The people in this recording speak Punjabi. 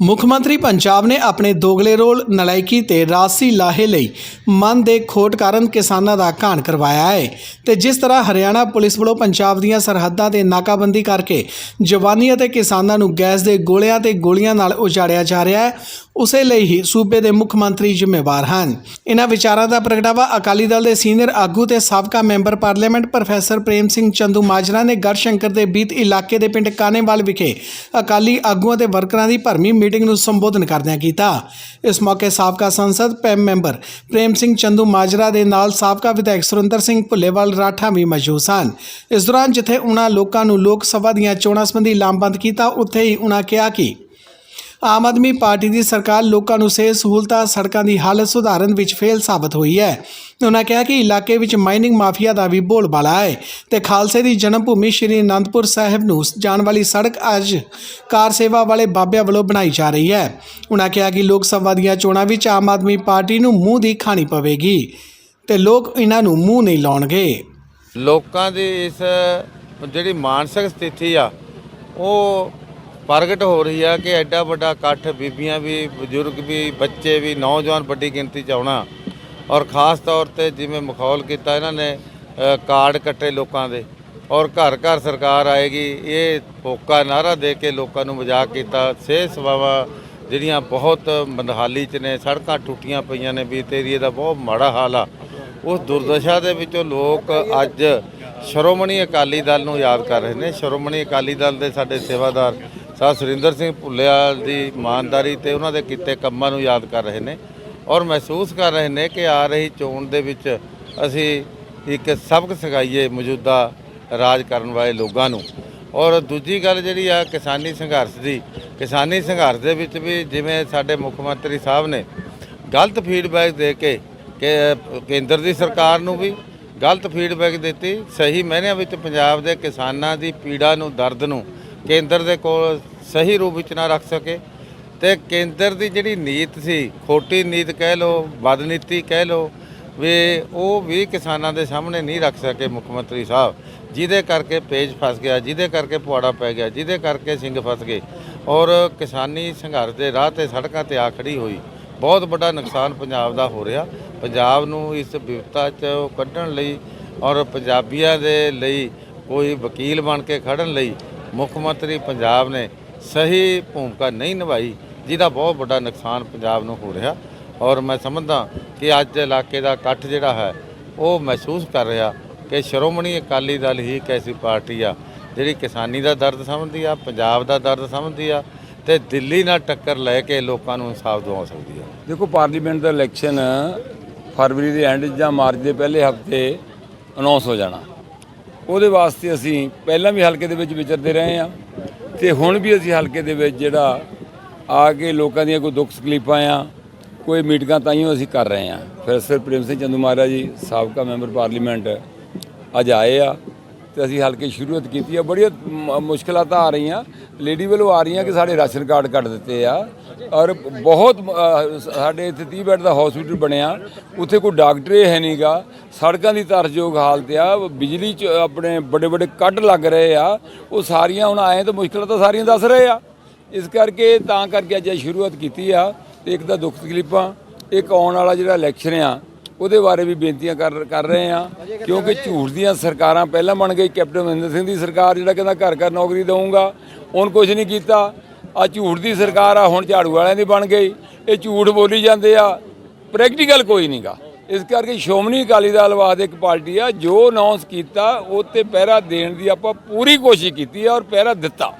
ਮੁੱਖ ਮੰਤਰੀ ਪੰਜਾਬ ਨੇ ਆਪਣੇ ਦੋਗਲੇ ਰੋਲ ਨਲਾਇਕੀ ਤੇ ਰਾਸੀ ਲਾਹੇ ਲਈ ਮਨ ਦੇ ਖੋਟ ਕਾਰਨ ਕਿਸਾਨਾਂ ਦਾ ਘਾਣ ਕਰਵਾਇਆ ਹੈ ਤੇ ਜਿਸ ਤਰ੍ਹਾਂ ਹਰਿਆਣਾ ਪੁਲਿਸ ਵੱਲੋਂ ਪੰਜਾਬ ਦੀਆਂ ਸਰਹੱਦਾਂ ਤੇ ਨਾਕਾਬੰਦੀ ਕਰਕੇ ਜਵਾਨੀ ਅਤੇ ਕਿਸਾਨਾਂ ਨੂੰ ਗੈਸ ਦੇ ਗੋਲਿਆਂ ਤੇ ਗੋਲੀਆਂ ਨਾਲ ਉਜਾੜਿਆ ਜਾ ਰਿਹਾ ਹੈ, ਉਸੇ ਲਈ ਹੀ ਸੂਬੇ ਦੇ ਮੁੱਖ ਮੰਤਰੀ ਜ਼ਿੰਮੇਵਾਰ ਹਨ। ਇਹਨਾਂ ਵਿਚਾਰਾਂ ਦਾ ਪ੍ਰਗਟਾਵਾ ਅਕਾਲੀ ਦਲ ਦੇ ਸੀਨੀਅਰ ਆਗੂ ਤੇ ਸਾਬਕਾ member parliament professor Prem Singh Chandu Majra ਨੇ ਗੜਸ਼ੰਕਰ ਦੇ ਬੀਤ ਇਲਾਕੇ ਦੇ ਪਿੰਡ ਕਾਨੇਵਾਲ ਵਿਖੇ ਅਕਾਲੀ ਆਗੂਆਂ ਤੇ ਵਰਕਰਾਂ ਦੀ ਭਰਮੀ ਮੀਟਿੰਗ ਨੂੰ ਸੰਬੋਧਨ ਕਰਦਿਆਂ ਕੀਤਾ। ਇਸ ਮੌਕੇ ਸਾਬਕਾ ਸੰਸਦ ਪੈਮ ਮੈਂਬਰ ਪ੍ਰੇਮ ਸਿੰਘ ਚੰਦੂ ਮਾਜਰਾ ਦੇ ਨਾਲ ਸਾਬਕਾ ਵਿਧਾਇਕ ਸੁਰਿੰਦਰ ਸਿੰਘ ਭੁੱਲੇਵਾਲ ਰਾਠਾ ਵੀ ਮੌਜੂਦ ਸਨ। ਇਸ ਦੌਰਾਨ ਜਿੱਥੇ ਉਹਨਾਂ ਲੋਕਾਂ ਨੂੰ ਲੋਕ ਸਭਾ ਦੀਆਂ ਚੋਣਾਂ ਸੰਬੰਧੀ ਲਾਮਬੰਦ ਕੀਤਾ, ਉੱਥੇ ਹੀ ਉਹਨਾਂ ਕਿਹਾ ਕਿ ਆਮ ਆਦਮੀ ਪਾਰਟੀ ਦੀ ਸਰਕਾਰ ਲੋਕਾਂ ਨੂੰ ਸਿਹਤ ਸਹੂਲਤਾਂ ਸੜਕਾਂ ਦੀ ਹਾਲਤ ਸੁਧਾਰਨ ਵਿੱਚ ਫੇਲ ਸਾਬਤ ਹੋਈ ਹੈ। ਉਹਨਾਂ ਕਿਹਾ ਕਿ ਇਲਾਕੇ ਵਿੱਚ ਮਾਈਨਿੰਗ ਮਾਫੀਆ ਦਾ ਵੀ ਬੋਲਬਾਲਾ ਹੈ ਤੇ ਖਾਲਸੇ ਦੀ ਜਨਮ ਭੂਮੀ ਸ਼੍ਰੀ ਅਨੰਦਪੁਰ ਸਾਹਿਬ ਨੂੰ ਜਾਣ ਵਾਲੀ ਸੜਕ ਅੱਜ ਕਾਰ ਸੇਵਾ ਵਾਲੇ ਬਾਬਿਆਂ ਵੱਲੋਂ ਬਣਾਈ ਜਾ ਰਹੀ ਹੈ। ਉਹਨਾਂ ਕਿਹਾ ਕਿ ਲੋਕ ਸਭਾ ਦੀਆਂ ਚੋਣਾਂ ਵਿੱਚ ਆਮ ਆਦਮੀ ਪਾਰਟੀ ਨੂੰ ਮੂੰਹ ਦੀ ਖਾਣੀ ਪਵੇਗੀ ਤੇ ਲੋਕ ਇਹਨਾਂ ਨੂੰ ਮੂੰਹ ਨਹੀਂ ਲਾਉਣਗੇ। ਲੋਕਾਂ ਦੀ ਇਸ ਜਿਹੜੀ ਮਾਨਸਿਕ ਸਥਿਤੀ ਆ, ਉਹ ਪ੍ਰਗਟ ਹੋ ਰਹੀ ਆ ਕਿ ਐਡਾ ਵੱਡਾ ਇਕੱਠ ਬੀਬੀਆਂ ਵੀ, ਬਜ਼ੁਰਗ ਵੀ, ਬੱਚੇ ਵੀ, ਨੌਜਵਾਨ ਵੱਡੀ ਗਿਣਤੀ ਚ ਆਉਣਾ। ਔਰ ਖਾਸ ਤੌਰ ਤੇ ਜਿਵੇਂ ਮਖੌਲ ਕੀਤਾ ਇਹਨਾਂ ਨੇ ਕਾਰਡ ਕੱਟੇ ਲੋਕਾਂ ਦੇ। ਔਰ ਘਰ ਘਰ ਸਰਕਾਰ ਆਏਗੀ, ਇਹ ਪੋਕਾ ਨਾਰਾ ਦੇ ਕੇ ਲੋਕਾਂ ਨੂੰ ਮਜ਼ਾਕ ਕੀਤਾ। ਸਿਹਤ ਸੇਵਾਵਾਂ ਜਿਹੜੀਆਂ ਬਹੁਤ ਮੰਦਹਾਲੀ ਚ ਨੇ, ਸੜਕਾਂ ਟੁੱਟੀਆਂ ਪਈਆਂ ਨੇ ਵੀ ਏਰੀਏ ਦਾ ਬਹੁਤ ਮਾੜਾ ਹਾਲ ਆ। ਉਸ ਦੁਰਦਸ਼ਾ ਦੇ ਵਿੱਚੋਂ ਲੋਕ ਅੱਜ ਸ਼੍ਰੋਮਣੀ ਅਕਾਲੀ ਦਲ ਨੂੰ ਯਾਦ ਕਰ ਰਹੇ ਨੇ। ਸ਼੍ਰੋਮਣੀ ਅਕਾਲੀ ਦਲ ਦੇ ਸਾਡੇ ਸੇਵਾਦਾਰ ਸਾ ਸੁਰਿੰਦਰ ਸਿੰਘ ਭੁੱਲਿਆਲ ਦੀ ਇਮਾਨਦਾਰੀ ਤੇ ਉਹਨਾਂ ਦੇ ਕੀਤੇ ਕੰਮਾਂ ਨੂੰ ਯਾਦ ਕਰ ਰਹੇ ਨੇ ਔਰ ਮਹਿਸੂਸ ਕਰ ਰਹੇ ਨੇ ਕਿ ਆ ਰਹੀ ਚੋਣ ਦੇ ਵਿੱਚ ਅਸੀਂ ਇੱਕ ਸਬਕ ਸਿਖਾਈਏ ਮੌਜੂਦਾ ਰਾਜ ਕਰਨ ਵਾਲੇ ਲੋਕਾਂ ਨੂੰ। ਔਰ ਦੂਜੀ ਗੱਲ ਜਿਹੜੀ ਆ ਕਿਸਾਨੀ ਸੰਘਰਸ਼ ਦੀ, ਕਿਸਾਨੀ ਸੰਘਰਸ਼ ਦੇ ਵਿੱਚ ਵੀ ਜਿਵੇਂ ਸਾਡੇ ਮੁੱਖ ਮੰਤਰੀ ਸਾਹਿਬ ਨੇ ਗਲਤ ਫੀਡਬੈਕ ਦੇ ਕੇ ਕੇਂਦਰ ਦੀ ਸਰਕਾਰ ਨੂੰ ਵੀ ਗਲਤ ਫੀਡਬੈਕ ਦਿੱਤੀ। ਸਹੀ ਮਾਇਨਿਆਂ ਵਿੱਚ ਪੰਜਾਬ ਦੇ ਕਿਸਾਨਾਂ ਦੀ ਪੀੜਾ ਨੂੰ, ਦਰਦ ਨੂੰ ਕੇਂਦਰ ਦੇ ਕੋਲ ਸਹੀ ਰੂਪ ਵਿੱਚ ਨਾ ਰੱਖ ਸਕੇ। ਤੇ ਕੇਂਦਰ ਦੀ ਜਿਹੜੀ ਨੀਤ ਸੀ, ਖੋਟੀ ਨੀਤ ਕਹਿ ਲੋ ਬਦਨੀਤੀ ਕਹਿ ਲੋ ਵੀ ਉਹ ਵੀ ਕਿਸਾਨਾਂ ਦੇ ਸਾਹਮਣੇ ਨਹੀਂ ਰੱਖ ਸਕੇ ਮੁੱਖ ਮੰਤਰੀ ਸਾਹਿਬ। ਜਿਹਦੇ ਕਰਕੇ ਪੇਜ ਫਸ ਗਿਆ, ਜਿਹਦੇ ਕਰਕੇ ਪੁਆੜਾ ਪੈ ਗਿਆ, ਜਿਹਦੇ ਕਰਕੇ ਸਿੰਘ ਫਸ ਗਏ। ਔਰ ਕਿਸਾਨੀ ਸੰਘਰਸ਼ ਦੇ ਰਾਹ ਤੇ ਸੜਕਾਂ ਤੇ ਆ ਖੜੀ ਹੋਈ। ਬਹੁਤ ਵੱਡਾ ਨੁਕਸਾਨ ਪੰਜਾਬ ਦਾ ਹੋ ਰਿਹਾ। ਪੰਜਾਬ ਨੂੰ ਇਸ ਵਿਵਸਥਾ 'ਚ ਕੱਢਣ ਲਈ ਔਰ ਪੰਜਾਬੀਆਂ ਦੇ ਲਈ ਕੋਈ ਵਕੀਲ ਬਣ ਕੇ ਖੜਨ ਲਈ ਮੁੱਖ ਮੰਤਰੀ ਪੰਜਾਬ ਨੇ ਸਹੀ ਭੂਮਿਕਾ ਨਹੀਂ ਨਿਭਾਈ, ਜਿਹਦਾ ਬਹੁਤ ਵੱਡਾ ਨੁਕਸਾਨ ਪੰਜਾਬ ਨੂੰ ਹੋ ਰਿਹਾ। ਔਰ ਮੈਂ ਸਮਝਦਾ ਕਿ ਅੱਜ ਇਲਾਕੇ ਦਾ ਇਕੱਠ ਜਿਹੜਾ ਹੈ, ਉਹ ਮਹਿਸੂਸ ਕਰ ਰਿਹਾ ਕਿ ਸ਼੍ਰੋਮਣੀ ਅਕਾਲੀ ਦਲ ਹੀ ਇੱਕ ਐਸੀ ਪਾਰਟੀ ਆ, ਜਿਹੜੀ ਕਿਸਾਨੀ ਦਾ ਦਰਦ ਸਮਝਦੀ ਆ, ਪੰਜਾਬ ਦਾ ਦਰਦ ਸਮਝਦੀ ਆ ਤੇ ਦਿੱਲੀ ਨਾਲ ਟੱਕਰ ਲੈ ਕੇ ਲੋਕਾਂ ਨੂੰ ਇਨਸਾਫ ਦਿਵਾ ਸਕਦੀ ਆ। ਦੇਖੋ, ਪਾਰਲੀਮੈਂਟ ਦਾ ਇਲੈਕਸ਼ਨ ਫਰਵਰੀ ਦੇ ਐਂਡ ਜਾਂ ਮਾਰਚ ਦੇ ਪਹਿਲੇ ਹਫ਼ਤੇ ਅਨਾਉਂਸ ਹੋ ਜਾਣਾ। ਉਹਦੇ ਵਾਸਤੇ ਅਸੀਂ ਪਹਿਲਾਂ ਵੀ ਹਲਕੇ ਦੇ ਵਿੱਚ ਵਿਚਰਦੇ ਰਹੇ ਆ ਤੇ ਹੁਣ ਵੀ ਅਸੀਂ ਹਲਕੇ ਦੇ ਵਿੱਚ ਜਿਹੜਾ ਆ ਕੇ ਲੋਕਾਂ ਦੀਆਂ ਕੋਈ ਦੁੱਖ ਤਕਲੀਫਾਂ ਆ ਕੋਈ ਮੀਟਿੰਗਾਂ ਤਾਈਓ ਅਸੀਂ ਕਰ ਰਹੇ ਆ ਪ੍ਰੋਫੈਸਰ ਪ੍ਰੇਮ ਸਿੰਘ ਚੰਦੂ ਮਹਾਰਾਜ ਜੀ, ਸਾਬਕਾ ਮੈਂਬਰ ਪਾਰਲੀਮੈਂਟ ਅੱਜ ਆਏ ਆ। ਤੇ ਅਸੀਂ ਹਲਕੇ ਸ਼ੁਰੂਆਤ ਕੀਤੀ ਆ। ਬੜੀਆਂ ਮ- ਮੁਸ਼ਕਲਾਂ ਤਾਂ ਆ ਰਹੀਆਂ। ਲੇਡੀ ਵੱਲੋਂ ਆ ਰਹੀਆਂ ਕਿ ਸਾਡੇ ਰਾਸ਼ਨ ਕਾਰਡ ਕੱਟ ਦਿੱਤੇ ਆ। ਔਰ ਬਹੁਤ ਸਾਡੇ ਇੱਥੇ 30 ਬੈੱਡ ਦਾ ਹਸਪੀਟਲ ਬਣਿਆ। ਉੱਥੇ ਕੋਈ ਡਾਕਟਰ ਹੀ ਹੈ ਨਹੀਂਗਾ ਸੜਕਾਂ ਦੀ ਤਰਸਯੋਗ ਹਾਲਤ ਆ। ਬਿਜਲੀ ਚ ਆਪਣੇ ਵੱਡੇ ਵੱਡੇ ਕੱਟ ਲੱਗ ਰਹੇ ਆ। ਉਹ ਸਾਰੀਆਂ ਹੁਣ ਆਏ ਤਾਂ ਮੁਸ਼ਕਲਾਂ ਤਾਂ ਸਾਰੀਆਂ ਦੱਸ ਰਹੇ ਆ। ਇਸ ਕਰਕੇ ਤਾਂ ਕਰਕੇ ਅੱਜ ਇਹ ਸ਼ੁਰੂਆਤ ਕੀਤੀ ਆ। ਤੇ ਇੱਕ ਤਾਂ ਦੁੱਖ ਤਕਲੀਫਾਂ, ਇੱਕ ਆਉਣ ਵਾਲਾ ਜਿਹੜਾ ਇਲੈਕਸ਼ਨ ਆ ਉਹਦੇ ਬਾਰੇ ਵੀ ਬੇਨਤੀਆਂ ਕਰ ਕਰ ਰਹੇ ਆ ਕਿਉਂਕਿ ਝੂਠ ਦੀਆਂ ਸਰਕਾਰਾਂ ਪਹਿਲਾਂ ਬਣ ਗਈ, ਕੈਪਟਨ ਅਮਰਿੰਦਰ ਸਿੰਘ ਦੀ ਸਰਕਾਰ ਜਿਹੜਾ ਕਹਿੰਦਾ ਘਰ ਘਰ ਨੌਕਰੀ ਦਊਂਗਾ, ਉਹਨ ਕੁਝ ਨਹੀਂ ਕੀਤਾ। ਆ ਝੂਠ ਦੀ ਸਰਕਾਰ ਆ, ਹੁਣ ਝਾੜੂ ਵਾਲਿਆਂ ਦੀ ਬਣ ਗਈ। ਇਹ ਝੂਠ ਬੋਲੀ ਜਾਂਦੇ ਆ, ਪ੍ਰੈਕਟੀਕਲ ਕੋਈ ਨਹੀਂਗਾ ਇਸ ਕਰਕੇ ਸ਼੍ਰੋਮਣੀ ਅਕਾਲੀ ਦਲ ਬਾਦ ਇੱਕ ਪਾਰਟੀ ਆ, ਜੋ ਅਨਾਉਂਸ ਕੀਤਾ, ਉਹ ਤੇ ਪਹਿਰਾ ਦੇਣ ਦੀ ਆਪਾਂ ਪੂਰੀ ਕੋਸ਼ਿਸ਼ ਕੀਤੀ ਆ ਔਰ ਪਹਿਰਾ ਦਿੱਤਾ।